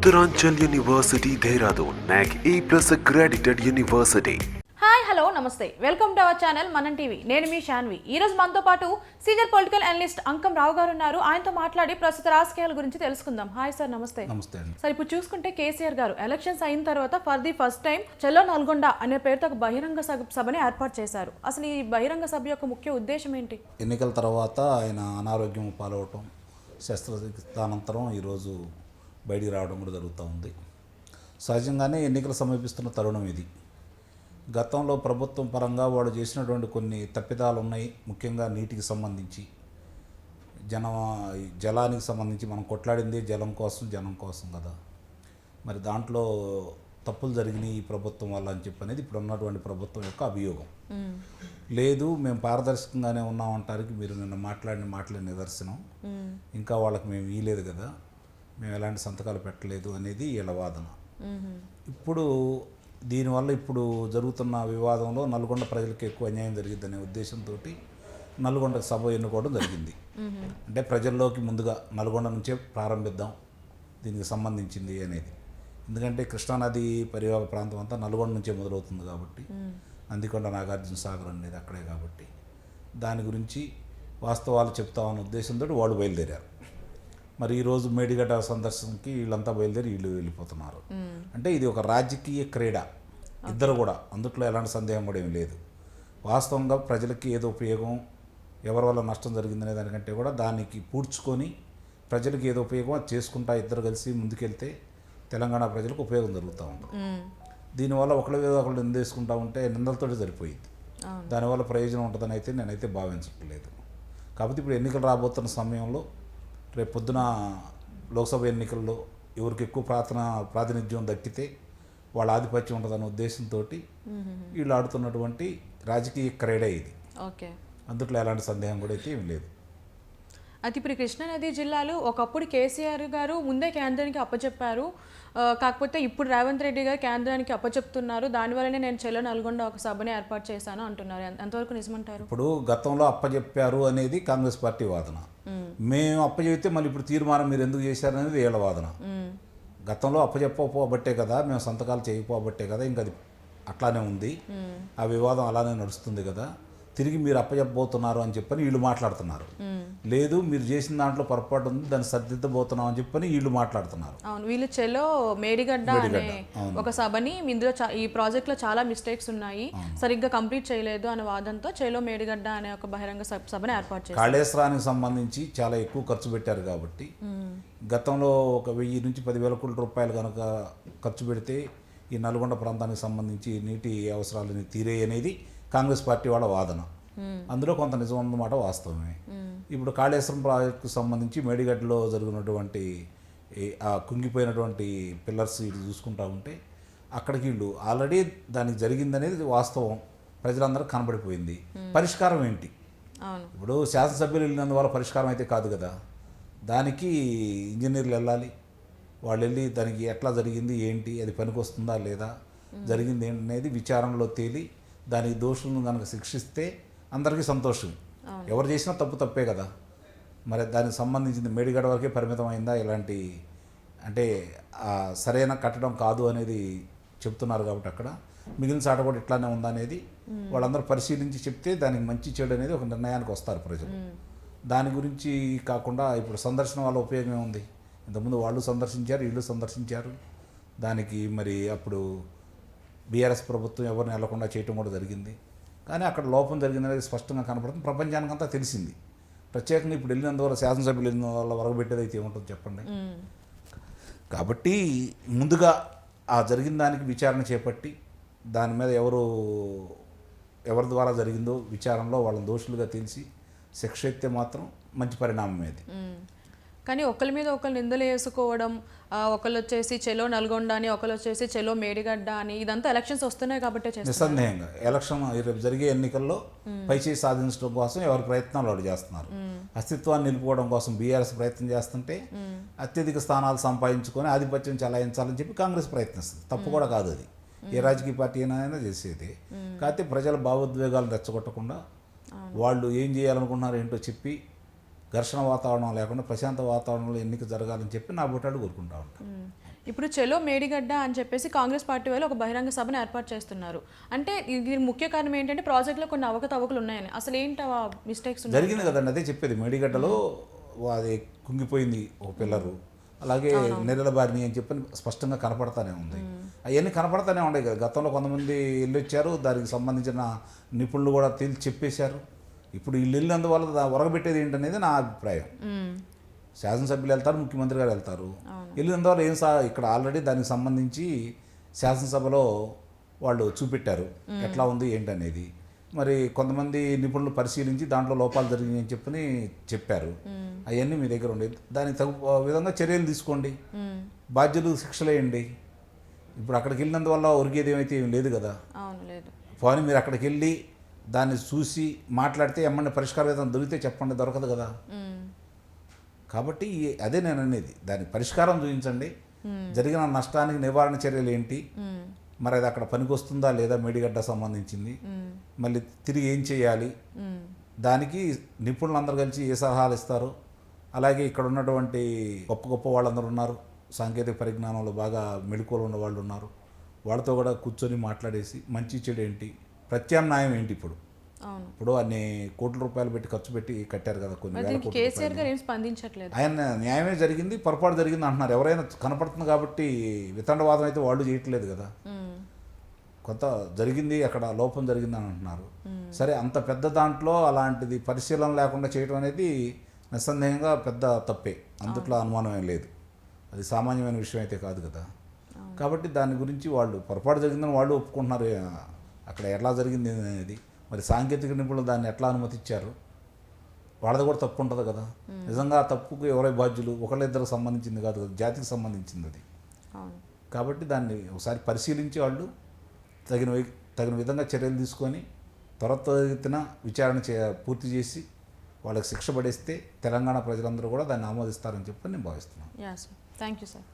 Uttaranchal University, Dehradun, NAC A plus accredited university. Hi hello నమస్తే. Welcome to our channel Manam TV నేను మీ శాన్వి ఈ రోజు మనతో పాటు senior political analyst Ankam Rao గారు ఉన్నారు. ఆయనతో మాట్లాడి ప్రస్తుత రాజకీయాల గురించి తెలుసుకుందాం. హాయ్ సార్ నమస్తే. నమస్తే సార్ ఇప్పుడు చూసుకుంటే కేసీఆర్ గారు ఎలక్షన్స్ అయిన తర్వాత ఫర్ ది ఫస్ట్ టైం చెల్లో నల్గొండ అనే పేరుతో ఒక బహిరంగ సభ- సభని ఏర్పాటు చేశారు. అసలు ఈ బహిరంగ సభ యొక్క ముఖ్య ఉద్దేశం ఏంటి? ఎన్నికల తర్వాత ఆయన అనారోగ్యం పాలవటం శస్త్రచికిత్స అనంతరం ఈరోజు బయటికి రావడం కూడా జరుగుతూ ఉంది. సహజంగానే ఎన్నికలు సమీపిస్తున్న తరుణం ఇది. గతంలో ప్రభుత్వం పరంగా వాళ్ళు చేసినటువంటి కొన్ని తప్పిదాలు ఉన్నాయి ముఖ్యంగా నీటికి సంబంధించి. జన జలానికి సంబంధించి మనం కొట్లాడింది జలం కోసం జనం కోసం కదా. మరి దాంట్లో తప్పులు జరిగినాయి ఈ ప్రభుత్వం వల్ల అని చెప్పి అనేది ఇప్పుడు ఉన్నటువంటి ప్రభుత్వం యొక్క అభియోగం. లేదు మేము పారదర్శకంగానే ఉన్నామంటానికి మీరు నిన్న మాట్లాడిన మాటలే నిదర్శనం. ఇంకా వాళ్ళకి మేము ఇయలేదు కదా. మేము ఎలాంటి సంతకాలు పెట్టలేదు అనేది వీళ్ళ వాదన. ఇప్పుడు దీనివల్ల ఇప్పుడు జరుగుతున్న వివాదంలో నల్గొండ ప్రజలకు ఎక్కువ అన్యాయం జరిగిద్దనే ఉద్దేశంతో నల్గొండ సభ ఎన్నుకోవడం జరిగింది. అంటే ప్రజల్లోకి ముందుగా నల్గొండ నుంచే ప్రారంభిద్దాం దీనికి సంబంధించింది అనేది. ఎందుకంటే కృష్ణానది పరివాహక ప్రాంతం అంతా నల్గొండ నుంచే మొదలవుతుంది కాబట్టి నందికొండ నాగార్జున సాగర్ అనేది అక్కడే కాబట్టి. దాని గురించి వాస్తవాలు చెప్తామన్న ఉద్దేశంతో వాళ్ళు బయలుదేరారు. మరి ఈరోజు మేడిగడ్డ సందర్శనకి వీళ్ళంతా బయలుదేరి వీళ్ళు వెళ్ళిపోతున్నారు. అంటే ఇది ఒక రాజకీయ క్రీడ. ఇద్దరు కూడా. అందుట్లో ఎలాంటి సందేహం కూడా ఏం లేదు. వాస్తవంగా ప్రజలకి ఏదో ఉపయోగం ఎవరి వల్ల నష్టం జరిగిందనే దానికంటే కూడా దానికి పూడ్చుకొని ప్రజలకు ఏదో ఉపయోగం అది చేసుకుంటా ఇద్దరు కలిసి ముందుకెళ్తే తెలంగాణ ప్రజలకు ఉపయోగం జరుగుతూ ఉంటుంది దీనివల్ల ఒకళ్ళ మీద ఒకళ్ళు నిందేసుకుంటా ఉంటే నిందలతోటి సరిపోయింది దానివల్ల ప్రయోజనం ఉంటుందని అయితే నేనైతే భావించట్లేదు. కాబట్టి ఇప్పుడు ఎన్నికలు రాబోతున్న సమయంలో రేపు పొద్దున లోక్సభ ఎన్నికల్లో ఎవరికి ఎక్కువ ప్రార్థన ప్రాతినిధ్యం దక్కితే వాళ్ళ ఆధిపత్యం ఉంటుందన్న ఉద్దేశంతో వీళ్ళు ఆడుతున్నటువంటి రాజకీయ క్రీడ ఇది. ఓకే. అందుట్లో ఎలాంటి సందేహం కూడా అయితే ఏం లేదు. అయితే ఇప్పుడు కృష్ణానది జిల్లాలో ఒకప్పుడు కేసీఆర్ గారు ముందే కేంద్రానికి అప్పచెప్పారు. కాకపోతే ఇప్పుడు రేవంత్ రెడ్డి గారు కేంద్రానికి అప్పచెప్తున్నారు. దానివల్లనే నేను చెల్లో నల్గొండ ఒక సభని ఏర్పాటు చేశాను అంటున్నారు. ఎంత- ఎంతవరకు నిజమంటారు? ఇప్పుడు గతంలో అప్పచెప్పారు అనేది కాంగ్రెస్ పార్టీ వాదన. మేము అప్పచెప్తే మళ్ళీ ఇప్పుడు తీర్మానం మీరు ఎందుకు చేశారనేది వీళ్ళ వాదన గతంలో అప్పచెప్పకపోబట్టే కదా మేము సంతకాలు చేయకపోబట్టే కదా ఇంకా అది అట్లానే ఉంది. ఆ వివాదం అలానే నడుస్తుంది కదా. తిరిగి మీరు అప్పచెప్పబోతున్నారు అని చెప్పని వీళ్ళు మాట్లాడుతున్నారు. లేదు మీరు చేసిన దాంట్లో పొరపాటు ఉంది దాన్ని సర్దిద్దబోతున్నాం అని చెప్పని వీళ్ళు మాట్లాడుతున్నారు. అవును వీళ్ళు చెలో మేడిగడ్డ అనే ఒక సభని ఇందులో ఈ ప్రాజెక్ట్లో చాలా మిస్టేక్స్ ఉన్నాయి. సరిగ్గా కంప్లీట్ చేయలేదు అనే వాదంతో చెలో మేడిగడ్డ అనే ఒక బహిరంగ సభ- సభని ఏర్పాటు చేశారు. కాళేశ్వరానికి సంబంధించి చాలా ఎక్కువ ఖర్చు పెట్టారు కాబట్టి గతంలో ఒక వెయ్యి నుంచి పదివేల కోట్ల రూపాయలు కనుక ఖర్చు పెడితే ఈ నల్గొండ ప్రాంతానికి సంబంధించి నీటి అవసరాలని తీరే అనేది కాంగ్రెస్ పార్టీ వాళ్ళ వాదన. అందులో కొంత నిజం అన్నమాట వాస్తవమే. ఇప్పుడు కాళేశ్వరం ప్రాజెక్టుకు సంబంధించి మేడిగడ్డలో జరిగినటువంటి ఆ కుంగిపోయినటువంటి పిల్లర్స్ ఇటు చూసుకుంటా ఉంటే అక్కడికి వీళ్ళు ఆల్రెడీ దానికి జరిగిందనేది వాస్తవం. ప్రజలందరూ కనబడిపోయింది. పరిష్కారం ఏంటి? ఇప్పుడు శాసనసభ్యులు వెళ్ళినందువల్ల పరిష్కారం అయితే కాదు కదా. దానికి ఇంజనీర్లు వెళ్ళాలి. వాళ్ళు వెళ్ళి దానికి ఎట్లా జరిగింది ఏంటి అది పనికొస్తుందా లేదా జరిగింది ఏంటి అనేది విచారణలో తేలి దానికి దోషులను కనుక శిక్షిస్తే అందరికీ సంతోషం ఎవరు చేసినా తప్పు తప్పే కదా. మరి దానికి సంబంధించింది మేడిగడ వరకే పరిమితం అయిందా ఇలాంటి అంటే సరైన కట్టడం కాదు అనేది చెప్తున్నారు కాబట్టి అక్కడ. మిగిలిన చాట కూడా ఇట్లానే ఉందా అనేది వాళ్ళందరూ పరిశీలించి చెప్తే దానికి మంచి చెడు అనేది ఒక నిర్ణయానికి వస్తారు ప్రజలు. దాని గురించి కాకుండా ఇప్పుడు సందర్శన వల్ల ఉపయోగం ఏముంది? ఇంతకుముందు వాళ్ళు సందర్శించారు వీళ్ళు సందర్శించారు. దానికి మరి అప్పుడు బీఆర్ఎస్ ప్రభుత్వం ఎవరిని వెళ్ళకుండా చేయటం కూడా జరిగింది. కానీ అక్కడ లోపం జరిగిందనేది స్పష్టంగా కనపడుతుంది. ప్రపంచానికంతా తెలిసింది. ప్రత్యేకంగా ఇప్పుడు వెళ్ళినందువల్ల శాసనసభ్యులు వెళ్ళినందువల్ల వరగబెట్టేది అయితే ఏముంటుంది చెప్పండి? కాబట్టి ముందుగా ఆ జరిగిన దానికి విచారణ చేపట్టి దాని మీద ఎవరు ఎవరి ద్వారా జరిగిందో విచారణలో వాళ్ళని దోషులుగా తెలిసి శిక్ష ఎత్తే మాత్రం మంచి పరిణామం అది. కానీ ఒకరి మీద ఒకరు నిందలు వేసుకోవడం ఒకళ్ళు వచ్చేసి చెలో నల్గొండ అని ఒకళ్ళు వచ్చేసి చెలో మేడిగడ్డ అని ఇదంతా ఎలక్షన్స్ వస్తున్నాయి కాబట్టి నిస్సందేహంగా. ఎలక్షన్ రేపు జరిగే ఎన్నికల్లో పైచేయి సాధించడం కోసం ఎవరి ప్రయత్నాలు వాళ్ళు చేస్తున్నారు. అస్తిత్వాన్ని నిలుపుకోవడం కోసం బీఆర్ఎస్ ప్రయత్నం చేస్తుంటే అత్యధిక స్థానాలు సంపాదించుకొని ఆధిపత్యం చెలాయించాలని చెప్పి కాంగ్రెస్ ప్రయత్నిస్తుంది. తప్పు కూడా కాదు అది. ఏ రాజకీయ పార్టీ అయినా చేసేది. కాకపోతే ప్రజల భావోద్వేగాలు రెచ్చగొట్టకుండా వాళ్ళు ఏం చేయాలనుకుంటున్నారు ఏంటో చెప్పి ఘర్షణ వాతావరణం లేకుండా ప్రశాంత వాతావరణంలో ఎన్నిక జరగాలని చెప్పి నా బుట్టాడు కోరుకుంటా ఉంటాను ఇప్పుడు చెలో మేడిగడ్డ అని చెప్పేసి కాంగ్రెస్ పార్టీ వాళ్ళు ఒక బహిరంగ సభను ఏర్పాటు చేస్తున్నారు. అంటే దీని ముఖ్య కారణం ఏంటంటే ప్రాజెక్టులో కొన్ని అవకతవకలు ఉన్నాయని. అసలు ఏంటి ఆ మిస్టేక్స్ జరిగింది కదండి అదే చెప్పేది. మేడిగడ్డలో అది కుంగిపోయింది ఒక పిల్లరు. అలాగే నెర్రల బారిని అని చెప్పి స్పష్టంగా కనపడతానే ఉంది. అవన్నీ కనపడతానే ఉన్నాయి కదా. గతంలో కొంతమంది ఇల్లు వచ్చారు దానికి సంబంధించిన నిపుణులు కూడా తేల్చి చెప్పేశారు. ఇప్పుడు వీళ్ళు వెళ్ళినందువల్ల దా- ఒరగబెట్టేది ఏంటనేది నా అభిప్రాయం. శాసనసభ్యులు వెళ్తారు ముఖ్యమంత్రి గారు వెళ్తారు. వెళ్ళినందువల్ల ఏం సా ఇక్కడ ఆల్రెడీ దానికి సంబంధించి శాసనసభలో వాళ్ళు చూపెట్టారు. ఎట్లా ఉంది ఏంటనేది. మరి కొంతమంది నిపుణులు పరిశీలించి దాంట్లో లోపాలు జరిగినాయి అని చెప్పని చెప్పారు. అవన్నీ మీ దగ్గర ఉండేది దానికి తగు విధంగా చర్యలు తీసుకోండి. బాధ్యులు శిక్షలేయండి. ఇప్పుడు అక్కడికి వెళ్ళినందువల్ల ఒరిగేది ఏమైతే ఏం లేదు కదా. పోనీ మీరు అక్కడికి వెళ్ళి దాన్ని చూసి మాట్లాడితే ఏమన్నా పరిష్కారం ఏదైనా దొరికితే చెప్పండి దొరకదు కదా. కాబట్టి అదే నేను అనేది. దాని పరిష్కారం చూపించండి. జరిగిన నష్టానికి నివారణ చర్యలు ఏంటి? మరి అది అక్కడ పనికొస్తుందా లేదా మేడిగడ్డ సంబంధించింది? మళ్ళీ తిరిగి ఏం చేయాలి? దానికి నిపుణులందరూ కలిసి ఏ సలహాలు ఇస్తారు? అలాగే ఇక్కడ ఉన్నటువంటి గొప్ప గొప్ప వాళ్ళందరూ ఉన్నారు. సాంకేతిక పరిజ్ఞానంలో బాగా మెళుకువలు ఉన్న వాళ్ళు ఉన్నారు. వాళ్ళతో కూడా కూర్చొని మాట్లాడేసి మంచి చెడు ఏంటి? ప్రత్యామ్నాయం ఏంటి ఇప్పుడు? ఇప్పుడు అన్ని కోట్ల రూపాయలు పెట్టి ఖర్చు పెట్టి కట్టారు కదా కొన్ని కేసీఆర్ గారు ఏం స్పందించట్లేదు. ఆయన న్యాయమే జరిగింది పొరపాటు జరిగింది అంటున్నారు. ఎవరైనా కనపడుతుంది కాబట్టి వితండవాదం అయితే వాళ్ళు చేయట్లేదు కదా. కొంత జరిగింది అక్కడ లోపం జరిగింది అని అంటున్నారు. సరే అంత పెద్ద దాంట్లో అలాంటిది పరిశీలన లేకుండా చేయడం అనేది నిస్సందేహంగా పెద్ద తప్పే. అందుట్లో అనుమానం ఏం లేదు. అది సామాన్యమైన విషయం అయితే కాదు కదా. కాబట్టి దాని గురించి వాళ్ళు పొరపాటు జరిగిందని వాళ్ళు ఒప్పుకుంటున్నారు అక్కడ ఎట్లా జరిగింది అనేది మరి సాంకేతిక నిపుణులు దాన్ని ఎట్లా అనుమతిచ్చారు? వాళ్ళది కూడా తప్పు ఉంటుంది కదా. నిజంగా ఆ తప్పుకు ఎవరై బాధ్యులు? ఒకళ్ళిద్దరికి సంబంధించింది కాదు కదా జాతికి సంబంధించింది అది. కాబట్టి దాన్ని ఒకసారి పరిశీలించి వాళ్ళు తగిన తగిన విధంగా చర్యలు తీసుకొని త్వరితగతిన విచారణ చే పూర్తి చేసి వాళ్ళకి శిక్ష పడేస్తే తెలంగాణ ప్రజలందరూ కూడా దాన్ని ఆమోదిస్తారని చెప్పి నేను భావిస్తున్నాను. Thank you sir